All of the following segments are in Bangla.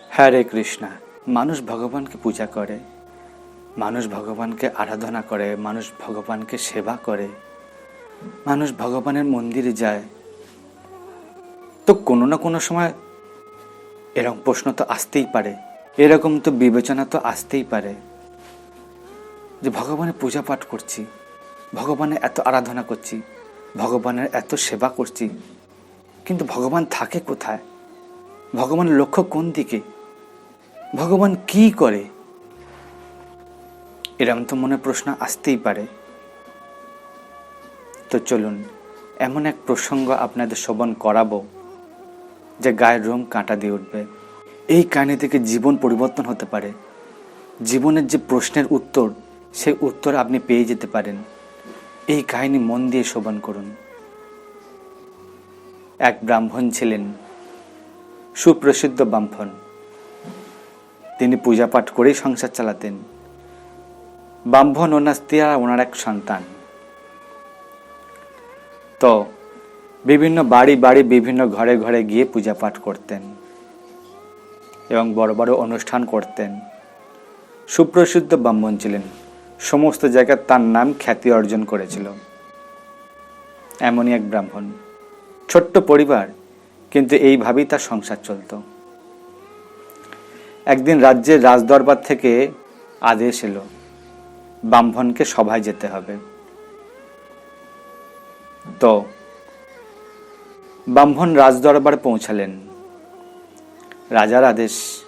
হরে কৃষ্ণা, মানুষ ভগবানকে পূজা করে, মানুষ ভগবানকে আরাধনা করে, মানুষ ভগবানকে সেবা করে, মানুষ ভগবানের মন্দিরে যায়। তো কোনো না কোনো সময় এরকম প্রশ্ন তো আসতেই পারে, এরকম তো বিবেচনা তো আসতেই পারে, যে ভগবানের পূজা পাঠ করছি, ভগবানের এত আরাধনা করছি, ভগবানের এত সেবা করছি, কিন্তু ভগবান থাকে কোথায়? ভগবানের লক্ষ্য কোন দিকে? ভগবান কি করে? এরম তো মনে প্রশ্ন আসতেই পারে। তো চলুন, এমন এক প্রসঙ্গ আপনাদের শ্রবণ করাবো, যে গায়ের রং কাঁটা দিয়ে উঠবে। এই কাহিনী থেকে জীবন পরিবর্তন হতে পারে। জীবনের যে প্রশ্নের উত্তর, সেই উত্তর আপনি পেয়ে যেতে পারেন। এই কাহিনী মন দিয়ে শ্রবণ করুন। এক ব্রাহ্মণ ছিলেন সুপ্রসিদ্ধ ব্রাহ্মণ। তিনি পূজা পাঠ করেই সংসার চালাতেন। ওনার স্ত্রী আর ওনার এক সন্তান। তো, বিভিন্ন বাড়ি বাড়ি বিভিন্ন ঘরে ঘরে গিয়ে পূজা পাঠ করতেন এবং বড় বড় অনুষ্ঠান করতেন। সুপ্রসিদ্ধ ব্রাহ্মণ ছিলেন। সমস্ত জায়গায় তার নাম খ্যাতি অর্জন করেছিল। এমনই এক ব্রাহ্মণ। ছোট্ট পরিবার কিন্তু এইভাবেই তার সংসার চলত। একদিন রাজ্যের রাজদরবার থেকে আদেশ এলো, ব্রাহ্মণকে সভায় যেতে হবে। তো, ব্রাহ্মণ রাজদরবারে পৌঁছালেন। রাজার আদেশ।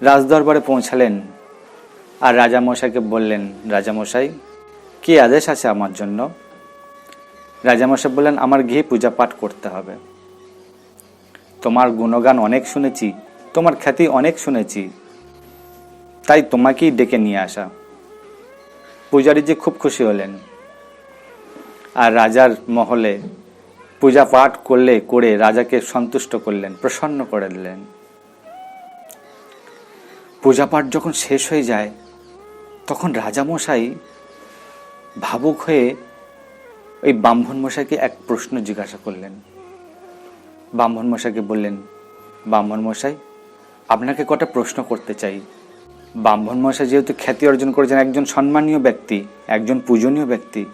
রাজদরবারে পৌঁছালেন আর রাজামশাইকে বললেন, রাজামশাই, কি আদেশ আছে আমার জন্য? রাজামশাই বললেন, আমার গিয়ে পূজা পাঠ করতে হবে। তোমার গুণগান অনেক শুনেছি, তোমার খ্যাতি অনেক শুনেছি। তাই তোমাকেই ডেকে নিয়ে আসা। পূজারী যে খুব খুশি হলেন। আর রাজার মহলে পূজা পাঠ করলে, করে রাজাকে সন্তুষ্ট করলেন, প্রসন্ন করে দিলেন। পূজা পাঠ যখন শেষ হয়ে যায়, তখন রাজামশাই ভাবুক হয়ে ওই ব্রাহ্মণ মশাইকে এক প্রশ্ন জিজ্ঞাসা করলেন। ব্রাহ্মণ মশাইকে বললেন, ব্রাহ্মণ মশাই, আপনাকে কটা প্রশ্ন করতে চাই। ব্রাহ্মণ মশাই যেহেতু খ্যাতি অর্জন করেছেন, একজন সম্মানীয় ব্যক্তি, একজন পূজনীয় ব্যক্তি।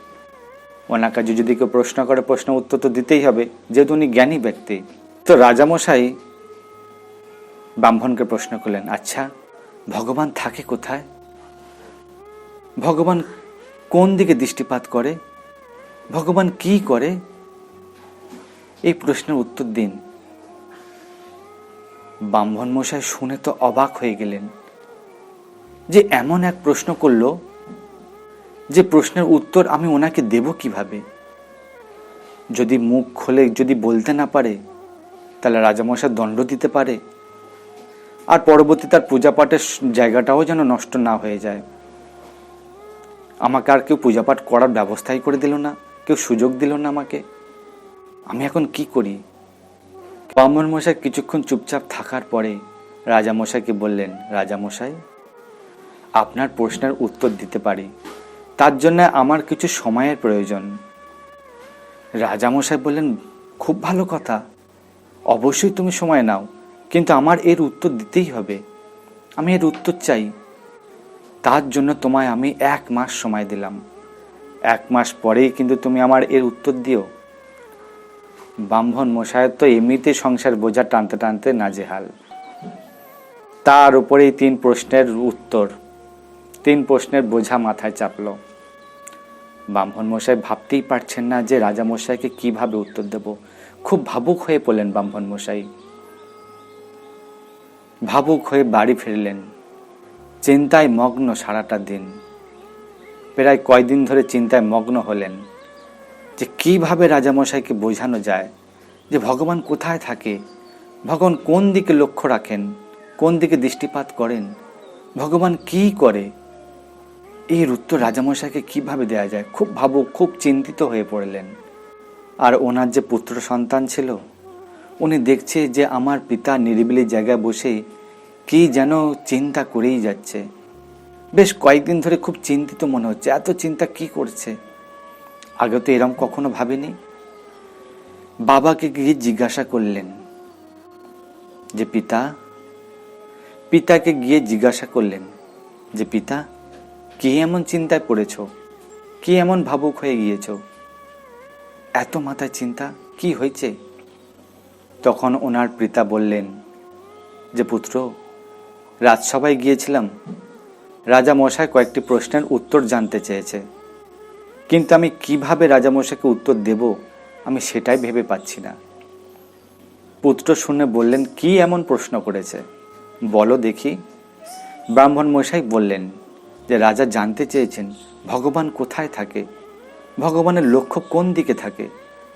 ওনার কাছে যদি কেউ প্রশ্ন করে, প্রশ্ন উত্তর তো দিতেই হবে, যেহেতু উনি জ্ঞানী ব্যক্তি। তো রাজামশাই ব্রাহ্মণকে প্রশ্ন করলেন আচ্ছা ভগবান থাকে কোথায়? ভগবান কোন দিকে দৃষ্টিপাত করে? ভগবান কি করে? এই প্রশ্নের উত্তর দিন। ব্রাহ্মণ মশাই শুনে তো অবাক হয়ে গেলেন যে এমন এক প্রশ্ন করল যে প্রশ্নের উত্তর আমি ওনাকে দেব কীভাবে? যদি মুখ খোলে যদি বলতে না পারে, তাহলে রাজামশাই দণ্ড দিতে পারে। আর পরবর্তী তার পূজা পাঠের জায়গাটাও যেন নষ্ট না হয়ে যায়। আমাকে আর কেউ পূজা পাঠ করার ব্যবস্থাই করে দিল না, কেউ সুযোগ দিল না আমাকে। আমি এখন কি করি? ব্রাহ্মণ মশাই কিছুক্ষণ চুপচাপ থাকার পরে রাজামশাইকে বললেন রাজামশাই আপনার প্রশ্নের উত্তর দিতে পারি। তার জন্য আমার কিছু সময়ের প্রয়োজন। রাজামশাই বললেন, খুব ভালো কথা। অবশ্যই তুমি সময় নাও, কিন্তু আমার এর উত্তর দিতেই হবে। আমি এর উত্তর চাই। তার জন্য তোমায় আমি এক মাস সময় দিলাম। এক মাস পরেই কিন্তু তুমি আমার এর উত্তর দিও। ব্রাহ্মণ মশায়ের তো এমনিতে সংসার বোঝা টানতে টানতে নাজেহাল। তার উপরেই তিন প্রশ্নের উত্তর, তিন প্রশ্নের বোঝা মাথায় চাপল। ব্রাহ্মণ মশাই ভাবতেই পারছেন না যে রাজা মশাইকে কীভাবে উত্তর দেব। খুব ভাবুক হয়ে পড়লেন ব্রাহ্মণ মশাই। ভাবুক হয়ে বাড়ি ফিরলেন। চিন্তায় মগ্ন সারাটা দিন। প্রায় কয়দিন ধরে চিন্তায় মগ্ন হলেন। যে কীভাবে রাজামশাইকে বোঝানো যায়? যে ভগবান কোথায় থাকে? ভগবান কোন দিকে লক্ষ্য রাখেন? কোন দিকে দৃষ্টিপাত করেন? ভগবান কি করে? এর উত্তর রাজামশাইকে কীভাবে দেয়া যায়? খুব ভাবুক, খুব চিন্তিত হয়ে পড়লেন। আর ওনার যে পুত্র সন্তান ছিল, উনি দেখছে যে আমার পিতা নিরিবিলি জায়গায় বসে কি যেন চিন্তা করেই যাচ্ছে। বেশ কয়েকদিন ধরে খুব চিন্তিত মনে হচ্ছে, এত চিন্তা কি করছে? আগে তো এরম কখনো ভাবেনি? বাবাকে গিয়ে জিজ্ঞাসা করলেন যে, পিতা? পিতাকে গিয়ে জিজ্ঞাসা করলেন যে, পিতা, কি এমন চিন্তায় পড়েছ? কি এমন ভাবুক হয়ে গিয়েছ? এত মাথায় চিন্তা, কি হয়েছে? তখন ওনার পিতা বললেন যে, পুত্র, রাজসভায় গিয়েছিলাম। রাজা মশাই কয়েকটি প্রশ্নের উত্তর জানতে চেয়েছে। কিন্তু আমি কীভাবে রাজামশাইকে উত্তর দেব, আমি সেটাই ভেবে পাচ্ছি না। পুত্র শুনে বললেন, কি এমন প্রশ্ন করেছে? বলো দেখি। ব্রাহ্মণ মশাই বললেন, যে রাজা জানতে চেয়েছেন, ভগবান কোথায় থাকে? ভগবানের লক্ষ্য কোন দিকে থাকে?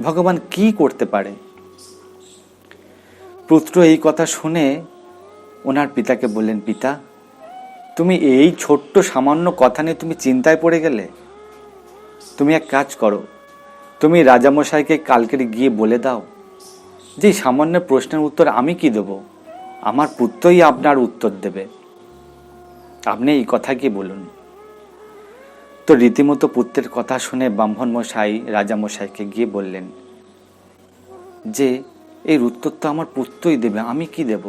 ভগবান কি করতে পারে? পুত্র এই কথা শুনে ওনার পিতাকে বললেন, পিতা, তুমি এই ছোট্ট সামান্য কথা নিয়ে তুমি চিন্তায় পড়ে গেলে? তুমি এক কাজ করো। তুমি রাজামশাইকে কালকের গিয়ে বলে দাও যে, সামান্য প্রশ্নের উত্তর আমি কি দেব? আমার পুত্রই আপনার উত্তর দেবে। আপনি এই কথা কি বলুন। তো রীতিমতো পুত্রের কথা শুনে ব্রাহ্মণ মশাই রাজামশাইকে গিয়ে বললেন, যে এই উত্তর তো আমার পুত্রই দেবে, আমি কি দেব?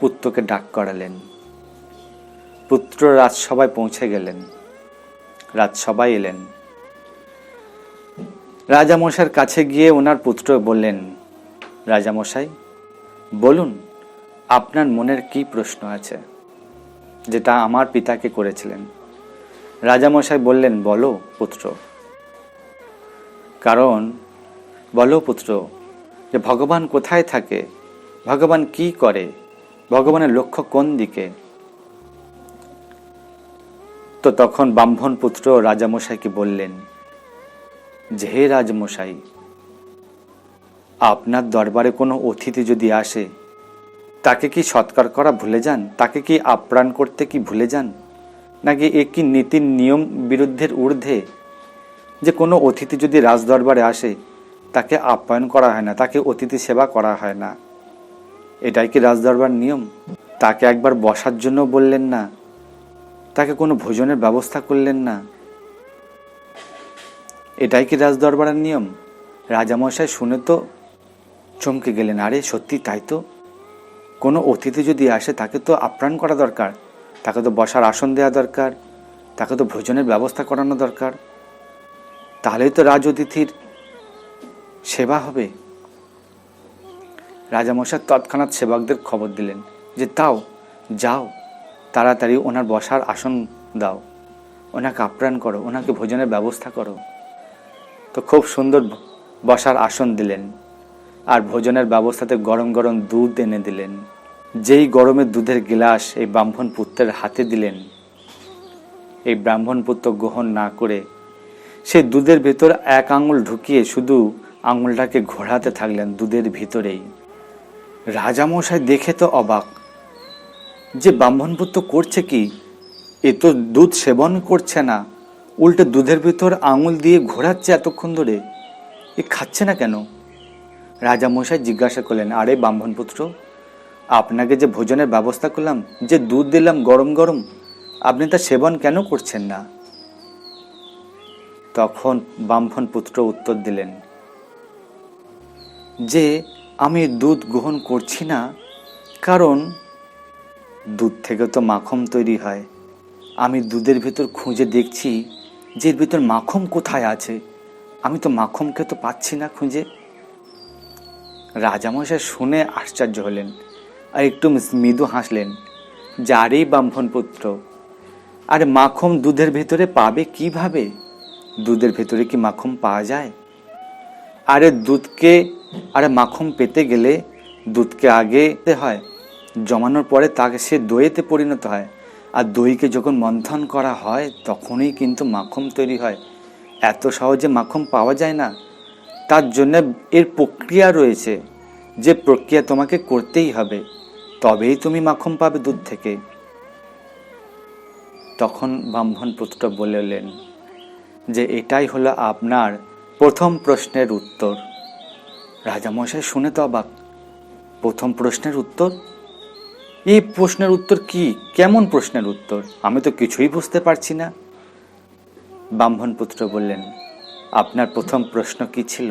পুত্রকে ডাক করালেন। পুত্র রাজসভায় পৌঁছে গেলেন। রাজসভায় এলেন। রাজামশাইয়ের কাছে গিয়ে ওনার পুত্র বললেন, রাজামশাই, বলুন, আপনার মনের কি প্রশ্ন আছে, যেটা আমার পিতাকে করেছিলেন? রাজামশাই বললেন, বলো, পুত্র। কারণ, বলো, পুত্র, যে ভগবান কোথায় থাকে, ভগবান কি করে, ভগবানের লক্ষ্য কোন দিকে তো তখন ব্রাহ্মণ পুত্র রাজামশাইকে বললেন, যে হে রাজমশাই, আপনার দরবারে কোনো অতিথি যদি আসে, তাকে কি সৎকার করা ভুলে যান? তাকে কি আপ্রাণ করতে কি ভুলে যান? নাকি এ কি নীতির নিয়ম বিরুদ্ধের ঊর্ধ্বে? যে কোনো অতিথি যদি রাজদরবারে আসে, তাকে আপ্যায়ন করা হয় না, তাকে অতিথি সেবা করা হয় না। এটাই কি রাজদরবার নিয়ম? তাকে একবার বসার জন্য বললেন না? তাকে কোনো ভোজনের ব্যবস্থা করলেন না। এটাই কি রাজদরবারের নিয়ম? রাজামশাই শুনে তো চমকে গেলেন। আরে, সত্যি তাই তো। কোনো অতিথি যদি আসে, তাকে তো আপ্যায়ন করা দরকার। তাকে তো বসার আসন দেওয়া দরকার। তাকে তো ভোজনের ব্যবস্থা করানো দরকার। তাহলেই তো রাজ অতিথির সেবা হবে। রাজামশাই তৎক্ষণাৎ সেবকদের খবর দিলেন যে, তাও, যাও। তাড়াতাড়ি ওনার বসার আসন দাও। ওনাকে আপ্যায়ন করো, ওনাকে ভোজনের ব্যবস্থা করো। তো খুব সুন্দর বসার আসন দিলেন আর ভোজনের ব্যবস্থাতে গরম গরম দুধ এনে দিলেন। যেই গরমের দুধের গ্লাস এই ব্রাহ্মণ পুত্রের হাতে দিলেন, এই ব্রাহ্মণ পুত্র গ্রহণ না করে সে দুধের ভেতর এক আঙুল ঢুকিয়ে শুধু আঙুলটাকে ঘোরাতে থাকলেন দুধের ভিতরেই। রাজামশাই দেখে তো অবাক যে ব্রাহ্মণ পুত্র করছে কি, এ তো দুধ সেবন করছে না। উল্টে দুধের ভিতর আঙুল দিয়ে ঘোরাচ্ছে এতক্ষণ ধরে। এ খাচ্ছে না কেন? রাজামশাই জিজ্ঞাসা করলেন, আরে ব্রাহ্মণ পুত্র আপনাকে যে ভোজনের ব্যবস্থা করলাম, যে দুধ দিলাম গরম গরম, আপনি তা সেবন কেন করছেন না? তখন ব্রাহ্মণ পুত্র উত্তর দিলেন, যে আমি দুধ গ্রহণ করছি না, কারণ দুধ থেকে তো মাখন তৈরি হয়। আমি দুধের ভেতর খুঁজে দেখছি যে এর ভিতর মাখন কোথায় আছে। আমি তো মাখমকে তো পাচ্ছি না খুঁজে। রাজামশাই শুনে আশ্চর্য হলেন আর একটু মৃদু হাসলেন, যারই ব্রাহ্মণ পুত্র আরে মাখন দুধের ভেতরে পাবে কীভাবে? দুধের ভেতরে কি মাখন পাওয়া যায়? আরে দুধকে, আরে মাখন পেতে গেলে দুধকে আগে হয়। জমানোর পরে তাকে সে দইয়েতে পরিণত হয়। আর দইকে যখন মন্থন করা হয়, তখনই কিন্তু মাখন তৈরি হয়। এত সহজে মাখন পাওয়া যায় না। তার জন্য এর প্রক্রিয়া রয়েছে যে প্রক্রিয়া তোমাকে করতেই হবে। তবেই তুমি মাখন পাবে দুধ থেকে। তখন ব্রাহ্মণ পুত্র বললেন যে এটাই হলো আপনার প্রথম প্রশ্নের উত্তর। রাজামশাই শুনে তো অবাক। প্রথম প্রশ্নের উত্তর? এই প্রশ্নের উত্তর কি? কেমন প্রশ্নের উত্তর? আমি তো কিছুই বুঝতে পারছি না। ব্রাহ্মণ পুত্র বললেন, আপনার প্রথম প্রশ্ন কি ছিল?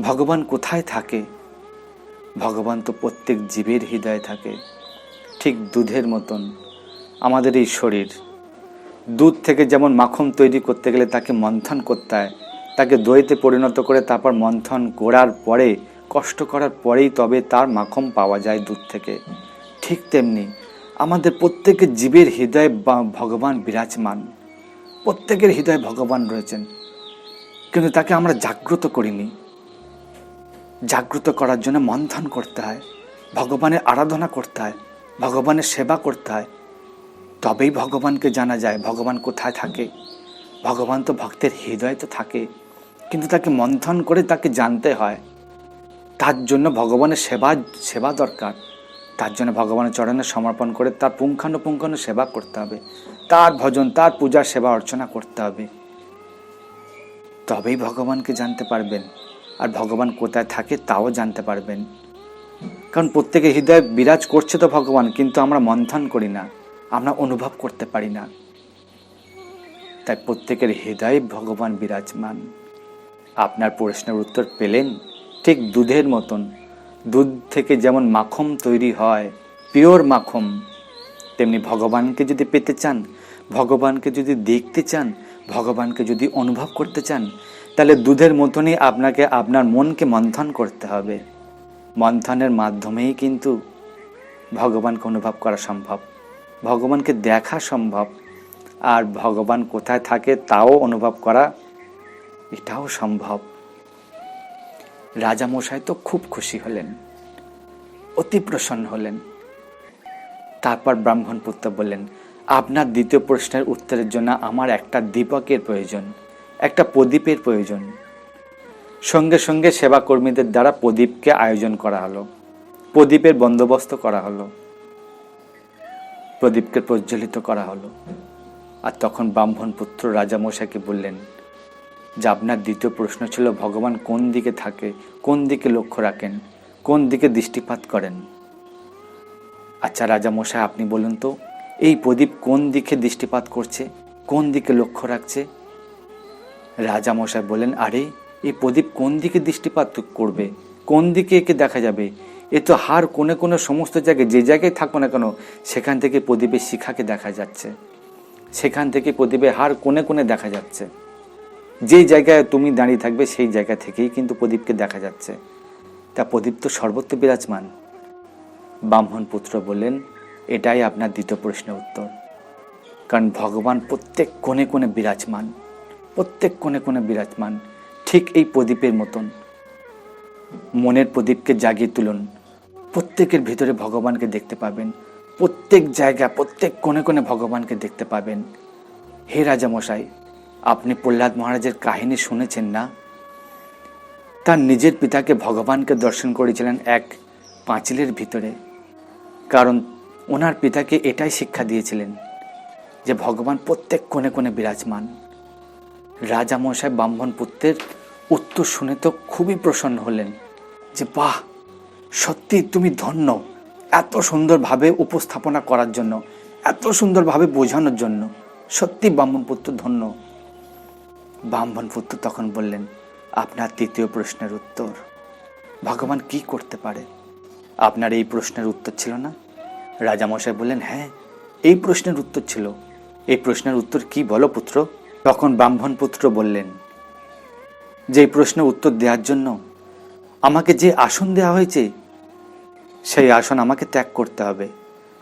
ভগবান কোথায় থাকে? ভগবান তো প্রত্যেক জীবের হৃদয়ে থাকে। ঠিক দুধের মতন আমাদের এই শরীর। দুধ থেকে যেমন মাখন তৈরি করতে গেলে তাকে মন্থন করতে হয়, তাকে দইতে পরিণত করে তারপর মন্থন করার পরে, কষ্ট করার পরেই তবে তার মাখন পাওয়া যায় দুধ থেকে। ঠিক তেমনি আমাদের প্রত্যেকের জীবের হৃদয়ে ভগবান বিরাজমান। প্রত্যেকের হৃদয়ে ভগবান রয়েছেন। কিন্তু তাকে আমরা জাগ্রত করিনি। জাগ্রত করার জন্য মন্থন করতে হয়, ভগবানের আরাধনা করতে হয়, ভগবানের সেবা করতে হয়। তবেই ভগবানকে জানা যায়, ভগবান কোথায় থাকে। ভগবান তো ভক্তের হৃদয়ে তো থাকে। কিন্তু তাকে মন্থন করে তাকে জানতে হয়। তার জন্য ভগবানের সেবা সেবা দরকার। তার জন্য ভগবানের চরণে সমর্পণ করে তার পুঙ্খানুপুঙ্খানু সেবা করতে হবে। তার ভজন, তার পূজা, সেবা অর্চনা করতে হবে। তবেই ভগবানকে জানতে পারবেন। আর ভগবান কোথায় থাকে তাও জানতে পারবেন। কারণ প্রত্যেকের হৃদয়ে বিরাজ করছে তো ভগবান, কিন্তু আমরা মন্থন করি না। আমরা অনুভব করতে পারি না। তাই প্রত্যেকের হৃদয়ে ভগবান বিরাজমান। আপনার প্রশ্নের উত্তর পেলেন ঠিক দুধের মতন। দুধ থেকে যেমন মাখন তৈরি হয়, পিওর মাখন তেমনি ভগবানকে যদি পেতে চান, ভগবানকে যদি দেখতে চান, ভগবানকে যদি অনুভব করতে চান, তাহলে দুধের মতনই আপনাকে আপনার মনকে মন্থন করতে হবে। মন্থনের মাধ্যমেই কিন্তু ভগবানকে অনুভব করা সম্ভব। ভগবানকে দেখা সম্ভব। আর ভগবান কোথায় থাকে তাও অনুভব করা এটাও সম্ভব। রাজামশাই তো খুব খুশি হলেন, অতি প্রসন্ন হলেন। তারপর ব্রাহ্মণ পুত্র বললেন, আপনার দ্বিতীয় প্রশ্নের উত্তরের জন্য আমার একটা দীপকের প্রয়োজন, একটা প্রদীপের প্রয়োজন। সঙ্গে সঙ্গে সেবাকর্মীদের দ্বারা প্রদীপকে আয়োজন করা হলো, প্রদীপের বন্দোবস্ত করা হলো, প্রদীপকে প্রজ্বলিত করা হলো। আর তখন ব্রাহ্মণ পুত্র রাজামশাইকে বললেন যে আপনার দ্বিতীয় প্রশ্ন ছিল, ভগবান কোন দিকে থাকে, কোন দিকে লক্ষ্য রাখেন, কোন দিকে দৃষ্টিপাত করেন? আচ্ছা রাজামশাই আপনি বলুন তো, এই প্রদীপ কোন দিকে দৃষ্টিপাত করছে, কোন দিকে লক্ষ্য রাখছে? রাজামশাই বলেন আরে, এই প্রদীপ কোন দিকে দৃষ্টিপাত করবে, কোন দিকে একে দেখা যাবে? এ তো হার কোণে কোণে সমস্ত জায়গায়, যে জায়গায় থাকো না কেন, সেখান থেকে প্রদীপের শিখাকে দেখা যাচ্ছে। সেখান থেকে প্রদীপের হার কোণে কোণে দেখা যাচ্ছে। যেই জায়গায় তুমি দাঁড়িয়ে থাকবে, সেই জায়গা থেকেই কিন্তু প্রদীপকে দেখা যাচ্ছে। তা প্রদীপ তো সর্বত্র বিরাজমান। ব্রাহ্মণ পুত্র বললেন, এটাই আপনার দ্বিতীয় প্রশ্নের উত্তর। কারণ ভগবান প্রত্যেক কোণে কোণে বিরাজমান, প্রত্যেক কোণে কোণে বিরাজমান, ঠিক এই প্রদীপের মতন। মনের প্রদীপকে জাগিয়ে তুলুন। প্রত্যেকের ভিতরে ভগবানকে দেখতে পাবেন। প্রত্যেক জায়গা প্রত্যেক কোণে কোণে ভগবানকে দেখতে পাবেন। হে রাজামশাই আপনি প্রহ্লাদ মহারাজের কাহিনী শুনেছেন না? তার নিজের পিতাকে ভগবানকে দর্শন করেছিলেন এক পাঁচিলের ভিতরে। কারণ ওনার পিতাকে এটাই শিক্ষা দিয়েছিলেন যে ভগবান প্রত্যেক কোণে কোণে বিরাজমান। রাজামশাই ব্রাহ্মণ পুত্রের উত্তর শুনে তো খুবই প্রসন্ন হলেন যে, বাহ, সত্যি তুমি ধন্য এত সুন্দরভাবে উপস্থাপনা করার জন্য, এত সুন্দরভাবে বোঝানোর জন্য। সত্যি ব্রাহ্মণ পুত্র ধন্য। ব্রাহ্মণ পুত্র তখন বললেন, আপনার তৃতীয় প্রশ্নের উত্তর। ভগবান কি করতে পারে আপনার এই প্রশ্নের উত্তর ছিল না? রাজামশাই বললেন হ্যাঁ এই প্রশ্নের উত্তর ছিল। এই প্রশ্নের উত্তর কি বলো পুত্র? তখন ব্রাহ্মণ পুত্র বললেন, যে প্রশ্নের উত্তর দেওয়ার জন্য আমাকে যে আসন দেওয়া হয়েছে, সেই আসন আমাকে ত্যাগ করতে হবে।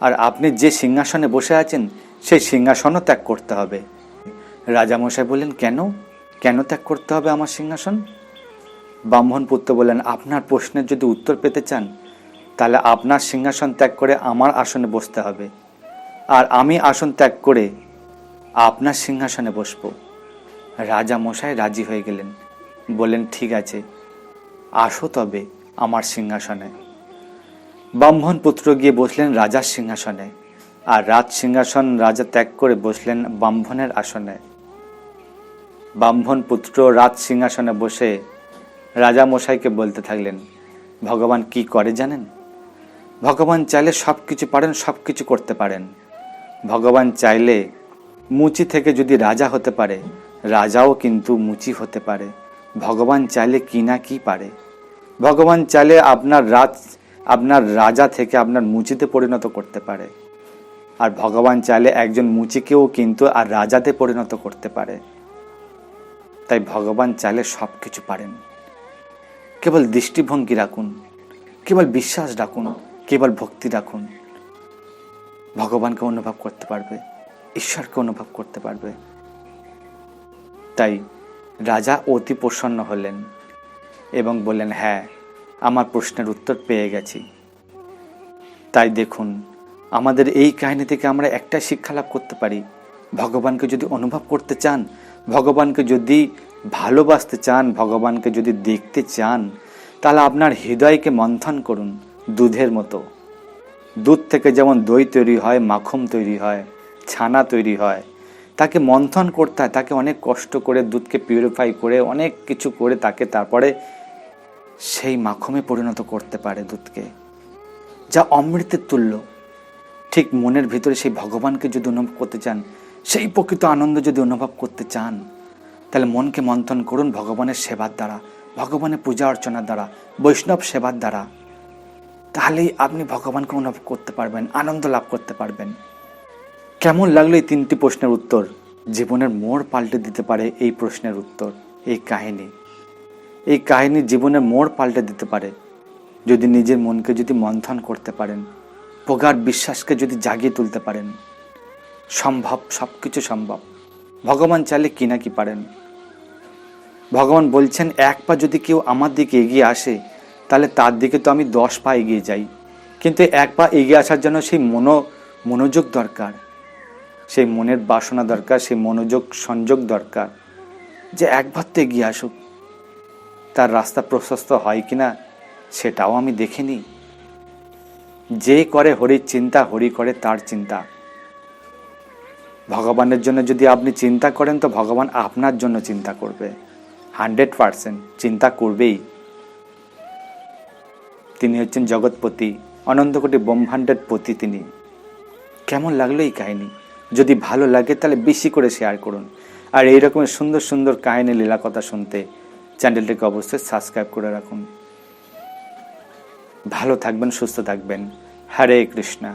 আর আপনি যে সিংহাসনে বসে আছেন, সেই সিংহাসনও ত্যাগ করতে হবে। রাজামশাই বললেন, কেন? কেন ত্যাগ করতে হবে আমার সিংহাসন? ব্রাহ্মণ পুত্র বললেন, আপনার প্রশ্নের যদি উত্তর পেতে চান, তাহলে আপনার সিংহাসন ত্যাগ করে আমার আসনে বসতে হবে। আর আমি আসন ত্যাগ করে আপনার সিংহাসনে বসবো। রাজা মশাই রাজি হয়ে গেলেন। বললেন, ঠিক আছে, আসো তবে আমার সিংহাসনে। ব্রাহ্মণ পুত্র গিয়ে বসলেন রাজার সিংহাসনে। আর রাজ সিংহাসন রাজা ত্যাগ করে বসলেন ব্রাহ্মণের আসনে। ব্রাহ্মণ পুত্র রাজ সিংহাসনে বসে রাজা মশাইকে বলতে থাকলেন, ভগবান কি করে জানেন? ভগবান চাইলে সব কিছু পারেন সব কিছু করতে পারেন। ভগবান চাইলে মুচি থেকে যদি রাজা হতে পারে, রাজাও কিন্তু মুচি হতে পারে। ভগবান চাইলে কি না কি পারে। ভগবান চাইলে আপনার রাজ, আপনার রাজা থেকে আপনার মুচিতে পরিণত করতে পারে। আর ভগবান চাইলে একজন মুচিকেও কিন্তু আর রাজাতে পরিণত করতে পারে। তাই ভগবান চাইলে সব কিছু পারেন। কেবল দৃষ্টিভঙ্গি রাখুন, কেবল বিশ্বাস রাখুন, কেবল ভক্তি রাখুন। ভগবানকে অনুভব করতে পারবে, ঈশ্বরকে অনুভব করতে পারবে। তাই রাজা অতি প্রসন্ন হলেন এবং বললেন হ্যাঁ আমার প্রশ্নের উত্তর পেয়ে গেছি। তাই দেখুন, আমাদের এই কাহিনী থেকে আমরা একটা শিক্ষা লাভ করতে পারি। ভগবানকে যদি অনুভব করতে চান ভগবানকে যদি ভালোবাসতে চান, ভগবানকে যদি দেখতে চান, তাহলে আপনার হৃদয়কে মন্থন করুন দুধের মতো। দুধ থেকে যেমন দই তৈরি হয় মাখন তৈরি হয়, ছানা তৈরি হয়, তাকে মন্থন করতে হয়, তাকে অনেক কষ্ট করে দুধকে পিউরিফাই করে, অনেক কিছু করে তাকে তারপরে সেই মাখমে পরিণত করতে পারে দুধকে। যা অমৃতের তুল্য। ঠিক মনের ভিতরে সেই ভগবানকে যদি অনুভব করতে চান সেই প্রকৃত আনন্দ যদি অনুভব করতে চান, তাহলে মনকে মন্থন করুন ভগবানের সেবার দ্বারা, ভগবানের পূজা অর্চনার দ্বারা, বৈষ্ণব সেবার দ্বারা। তাহলেই আপনি ভগবানকে অনুভব করতে পারবেন, আনন্দ লাভ করতে পারবেন। কেমন লাগল এই তিনটি প্রশ্নের উত্তর? জীবনের মোড় পাল্টে দিতে পারে এই প্রশ্নের উত্তর, এই কাহিনী। এই কাহিনী জীবনের মোড় পাল্টে দিতে পারে। যদি নিজের মনকে যদি মন্থন করতে পারেন, প্রগাঢ় বিশ্বাসকে যদি জাগিয়ে তুলতে পারেন সম্ভব সব কিছু সম্ভব। ভগবান চাইলে কি না কি পারেন। ভগবান বলছেন, এক পা যদি কেউ আমার দিকে এগিয়ে আসে, তাহলে তার দিকে তো আমি দশ পা এগিয়ে যাই। কিন্তু এক পা এগিয়ে আসার জন্য সেই মনো, মনোযোগ দরকার। সেই মনের বাসনা দরকার, সেই মনোযোগ সংযোগ দরকার যে একবার তো এগিয়ে আসুক। তার রাস্তা প্রশস্ত হয় কি না সেটাও আমি দেখিনি যে করে হরির চিন্তা, হরি করে তার চিন্তা। ভগবানের জন্য যদি আপনি চিন্তা করেন, তো ভগবান আপনার জন্য চিন্তা করবে। হান্ড্রেড পারসেন্ট চিন্তা করবেই। তিনি হচ্ছেন জগৎপতি, অনন্তকোটি ব্রহ্মাণ্ডের পতি তিনি। কেমন লাগল এই কাহিনী? যদি ভালো লাগে, তাহলে বেশি করে শেয়ার করুন। আর এই রকমের সুন্দর সুন্দর কাহিনী লীলা কথা শুনতে চ্যানেলটিকে অবশ্যই সাবস্ক্রাইব করে রাখুন। ভালো থাকবেন, সুস্থ থাকবেন। হরে কৃষ্ণা।